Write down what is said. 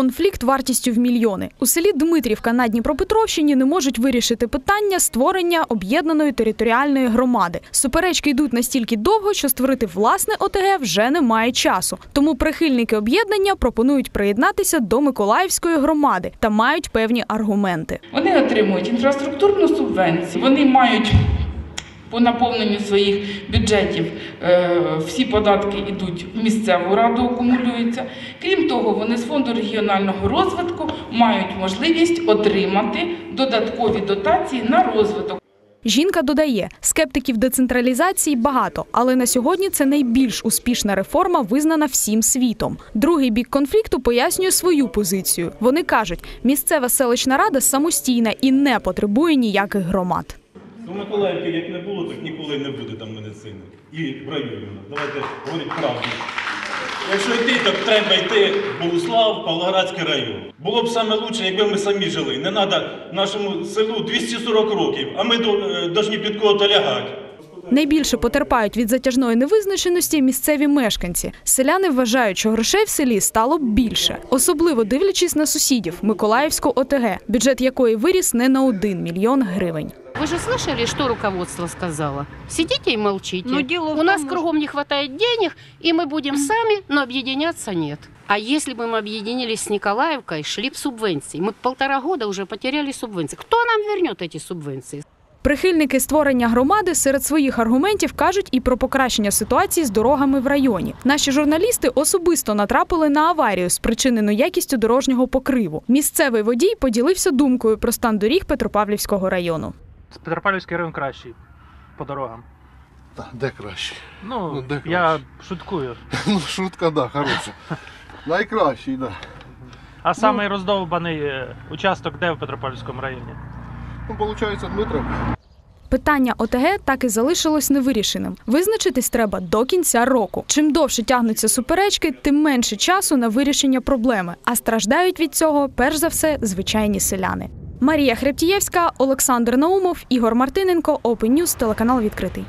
Конфлікт вартістю в мільйони. У селі Дмитрівка на Дніпропетровщині не можуть вирішити питання створення об'єднаної територіальної громади. Суперечки йдуть настільки довго, що створити власне ОТГ вже немає часу. Тому прихильники об'єднання пропонують приєднатися до Миколаївської громади та мають певні аргументи. Вони отримують інфраструктурну субвенцію, вони мають по наповненню своїх бюджетів е, всі податки йдуть в місцеву раду, акумулюються. Крім того, вони з фонду регіонального розвитку мають можливість отримати додаткові дотації на розвиток. Жінка додає, скептиків децентралізації багато, але на сьогодні це найбільш успішна реформа, визнана всім світом. Другий бік конфлікту пояснює свою позицію. Вони кажуть, місцева селищна рада самостійна і не потребує ніяких громад. У Миколаївки як не було, так ніколи не буде там медицини. І в районі. Давайте говорити правду. Якщо йти, то треба йти в Богуслав, Павлоградський район. Було б саме лучше, якби ми самі жили. Не треба нашому селу 240 років, а ми повинні під кого-то лягати. Найбільше потерпають від затяжної невизначеності місцеві мешканці. Селяни вважають, що грошей в селі стало б більше, особливо дивлячись на сусідів Миколаївську ОТГ, бюджет якої виріс не на 1 мільйон гривень. Вы же слышали, что руководство сказало? Сидите и молчите. Но дело в У нас том, кругом не хватает денег, и мы будем сами, но объединяться нет. А если бы мы объединились с Николаевкой, шли бы субвенции. Мы полтора года уже потеряли субвенции. Кто нам вернет эти субвенции? Прихильники створення громади серед своїх аргументів кажуть і про покращення ситуації з дорогами в районі. Наші журналісти особисто натрапили на аварію, спричинену якістю дорожнього покриву. Місцевий водій поділився думкою про стан доріг Петропавлівського району. Петропавлівський район кращий по дорогам. Та, Де краще? Ну, Ну, де я краще? шуткую. Ну, шутка, да, хороша. Найкращий, да. А самий роздовбаний е, участок де в Петропавлівському районі? Ну, виходить, Дмитров. Питання ОТГ так і залишилось невирішеним. Визначитись треба до кінця року. Чим довше тягнуться суперечки, тим менше часу на вирішення проблеми. А страждають від цього перш за все звичайні селяни. Марія Хребтієвська, Олександр Наумов, Ігор Мартиненко, Open News, телеканал відкритий.